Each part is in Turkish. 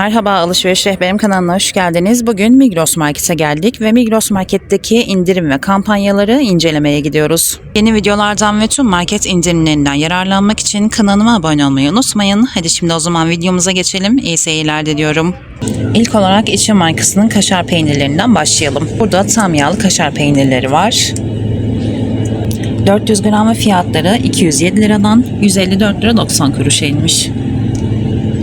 Merhaba Alışveriş Rehberim kanalına hoş geldiniz. Bugün Migros Market'e geldik ve Migros Market'teki indirim ve kampanyaları incelemeye gidiyoruz. Yeni videolardan ve tüm market indirimlerinden yararlanmak için kanalıma abone olmayı unutmayın. Hadi şimdi o zaman videomuza geçelim. İyi seyirler diliyorum. İlk olarak İçin markasının kaşar peynirlerinden başlayalım. Burada tam yağlı kaşar peynirleri var. 400 gram ve fiyatları 207 liradan 154 lira 90 kuruşa inmiş.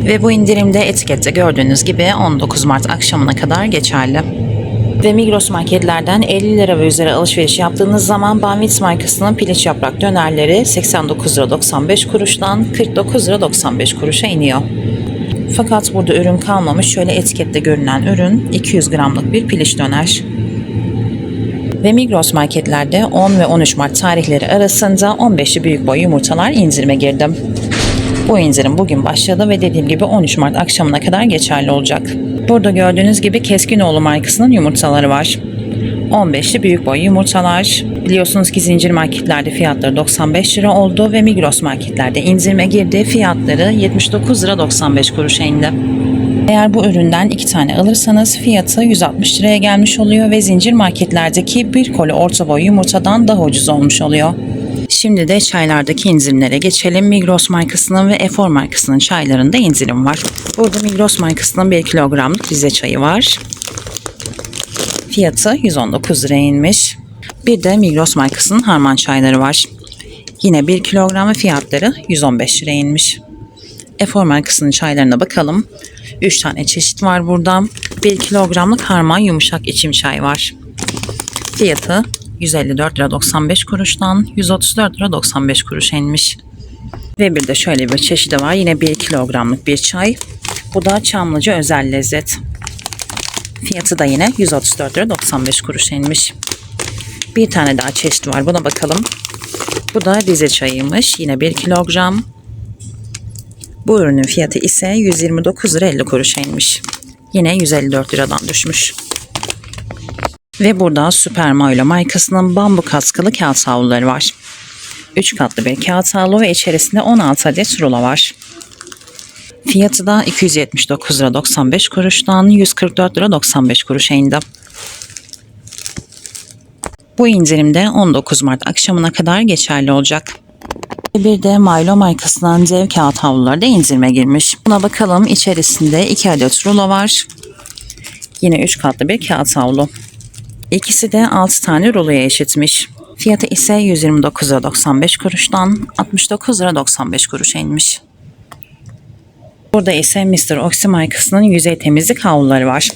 Ve bu indirimde etikette gördüğünüz gibi 19 Mart akşamına kadar geçerli. Ve Migros marketlerden 50 lira ve üzeri alışveriş yaptığınız zaman Banvit markasının piliç yaprak dönerleri 89 lira 95 kuruştan 49 lira 95 kuruşa iniyor. Fakat burada ürün kalmamış. Şöyle etikette görünen ürün 200 gramlık bir piliç döner. Ve Migros marketlerde 10 ve 13 Mart tarihleri arasında 15'li büyük boy yumurtalar indirime girdi. Bu indirim bugün başladı ve dediğim gibi 13 Mart akşamına kadar geçerli olacak. Burada gördüğünüz gibi Keskinoğlu markasının yumurtaları var. 15'li büyük boy yumurtalar. Biliyorsunuz ki zincir marketlerde fiyatları 95 lira oldu ve Migros marketlerde indirime girdi. Fiyatları 79 lira 95 kuruşa indi. Eğer bu üründen iki tane alırsanız fiyatı 160 liraya gelmiş oluyor ve zincir marketlerdeki bir koli orta boy yumurtadan daha ucuz olmuş oluyor. Şimdi de çaylardaki indirimlere geçelim. Migros markasının ve Efor markasının çaylarında indirim var. Burada Migros markasının 1 kilogramlık Rize çayı var. Fiyatı 119 liraya inmiş. Bir de Migros markasının harman çayları var. Yine 1 kilogram ve fiyatları 115 liraya inmiş. Efor markasının çaylarına bakalım. 3 tane çeşit var burada. 1 kilogramlık harman yumuşak içim çay var. Fiyatı 154 lira 95 kuruştan 134 lira 95 kuruş inmiş. Ve bir de şöyle bir çeşidi var. Yine 1 kilogramlık bir çay. Bu da Çamlıca özel lezzet. Fiyatı da yine 134 lira 95 kuruş inmiş. Bir tane daha çeşit var. Buna bakalım. Bu da Rize çayıymış. Yine 1 kilogram. Bu ürünün fiyatı ise 129 lira 50 kuruşa inmiş. Yine 154 liradan düşmüş. Ve burada Super Milo markasının bambu kaskılı kağıt havluları var. 3 katlı bir kağıt havlu ve içerisinde 16 adet rulo var. Fiyatı da 279 lira 95 kuruştan 144 lira 95 kuruşa indi. Bu indirimde 19 Mart akşamına kadar geçerli olacak. Bir de Milo markasından dev kağıt havluları da indirime girmiş. Buna bakalım içerisinde 2 adet rulo var. Yine 3 katlı bir kağıt havlu. İkisi de 6 tane ruloya eşitmiş. Fiyatı ise 129 lira 95 kuruştan 69 lira 95 kuruşa inmiş. Burada ise Mr. Oxy markasının yüzey temizlik havluları var.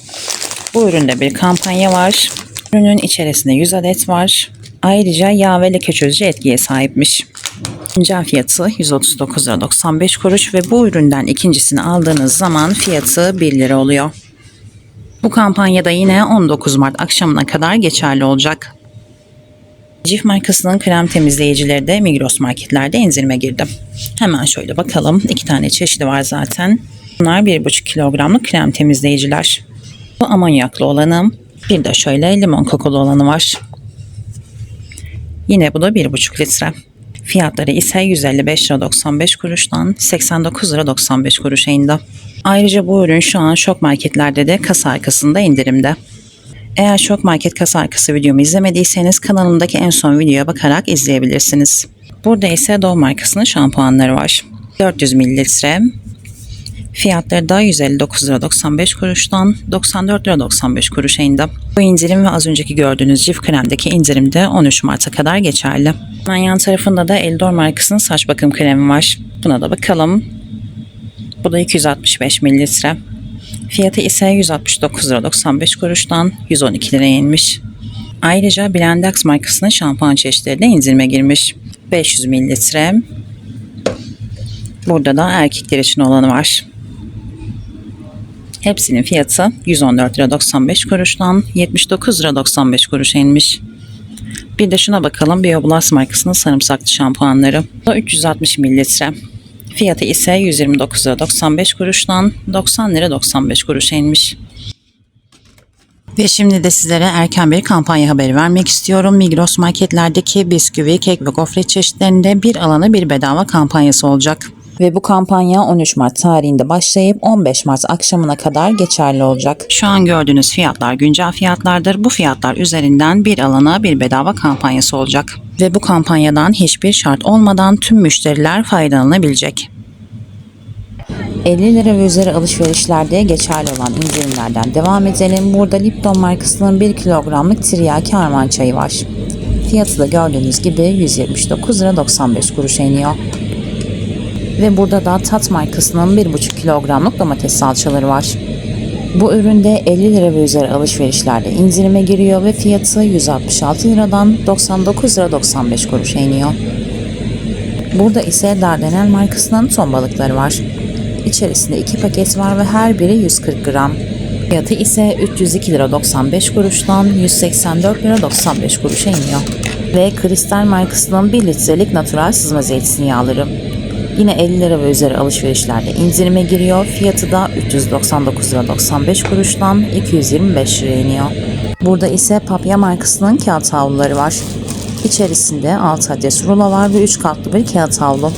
Bu üründe bir kampanya var. Ürünün içerisinde 100 adet var. Ayrıca yağ ve leke çözücü etkiye sahipmiş. Güncel fiyatı 139 lira 95 kuruş ve bu üründen ikincisini aldığınız zaman fiyatı 1 lira oluyor. Bu kampanyada yine 19 Mart akşamına kadar geçerli olacak. Cif markasının krem temizleyicileri de Migros marketlerde indirime girdi. Hemen şöyle bakalım. İki tane çeşidi var zaten. Bunlar 1,5 kilogramlık krem temizleyiciler. Bu amonyaklı olanı. Bir de şöyle limon kokulu olanı var. Yine bu da 1,5 litre. Fiyatları ise 155 lira 95 kuruştan 89 lira 95 kuruşa indi. Ayrıca bu ürün şu an şok marketlerde de kasa arkasında indirimde. Eğer şok market kasa arkası videomu izlemediyseniz kanalımdaki en son videoya bakarak izleyebilirsiniz. Burada ise Dove markasının şampuanları var. 400 mililitre. Fiyatları da 159 lira 95 kuruştan 94 lira 95 kuruşa indi. Bu indirim ve az önceki gördüğünüz cif kremdeki indirim de 13 Mart'a kadar geçerli. Hemen yan tarafında da Eldor markasının saç bakım kremi var. Buna da bakalım. Bu da 265 mililitre. Fiyatı ise 169 lira 95 kuruştan 112 liraya inmiş. Ayrıca Blendax markasının şampuan çeşitleri de indirime girmiş. 500 mililitre. Burada da erkekler için olanı var. Hepsinin fiyatı 114 lira 95 kuruştan 79 lira 95 kuruşa inmiş. Bir de şuna bakalım Bioblast markasının sarımsaklı şampuanları. Bu da 360 mililitre. Fiyatı ise 129 lira 95 kuruştan 90 lira 95 kuruşa inmiş. Ve şimdi de sizlere erken bir kampanya haberi vermek istiyorum. Migros marketlerdeki bisküvi, kek ve gofret çeşitlerinde bir alana bir bedava kampanyası olacak. Ve bu kampanya 13 Mart tarihinde başlayıp 15 Mart akşamına kadar geçerli olacak. Şu an gördüğünüz fiyatlar güncel fiyatlardır. Bu fiyatlar üzerinden bir alana bir bedava kampanyası olacak. Ve bu kampanyadan hiçbir şart olmadan tüm müşteriler faydalanabilecek. 50 lira ve üzeri alışverişlerde geçerli olan indirimlerden devam edelim. Burada Lipton markasının 1 kilogramlık tiryaki harman çayı var. Fiyatı da gördüğünüz gibi 179 lira 95 kuruşa iniyor. Ve burada da Tat markasının 1,5 kilogramlık domates salçaları var. Bu üründe 50 lira ve üzeri alışverişlerde indirime giriyor ve fiyatı 166 liradan 99 lira 95 kuruşa iniyor. Burada ise Dardanel markasının ton balıkları var. İçerisinde iki paket var ve her biri 140 gram. Fiyatı ise 302 lira 95 kuruştan 184 lira 95 kuruşa iniyor. Ve Kristal markasının 1 litrelik natural sızma zeytinyağları. Yine 50 lira ve üzeri alışverişlerde indirime giriyor. Fiyatı da 399 lira 95 kuruştan 225 liraya iniyor. Burada ise Papya markasının kağıt havluları var. İçerisinde 6 adet rulo var ve 3 katlı bir kağıt havlu.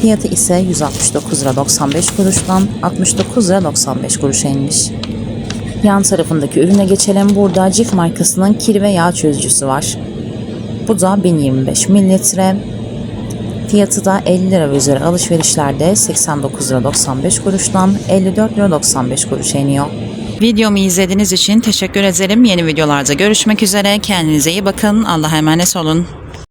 Fiyatı ise 169 lira 95 kuruştan 69 lira 95 kuruşa inmiş. Yan tarafındaki ürüne geçelim. Burada Cif markasının kir ve yağ çözücüsü var. Bu da 1025 mililitre. Fiyatı da 50 lira ve üzeri alışverişlerde 89 lira 95 kuruştan 54 lira 95 kuruşa iniyor. Videomu izlediğiniz için teşekkür ederim. Yeni videolarda görüşmek üzere. Kendinize iyi bakın. Allah'a emanet olun.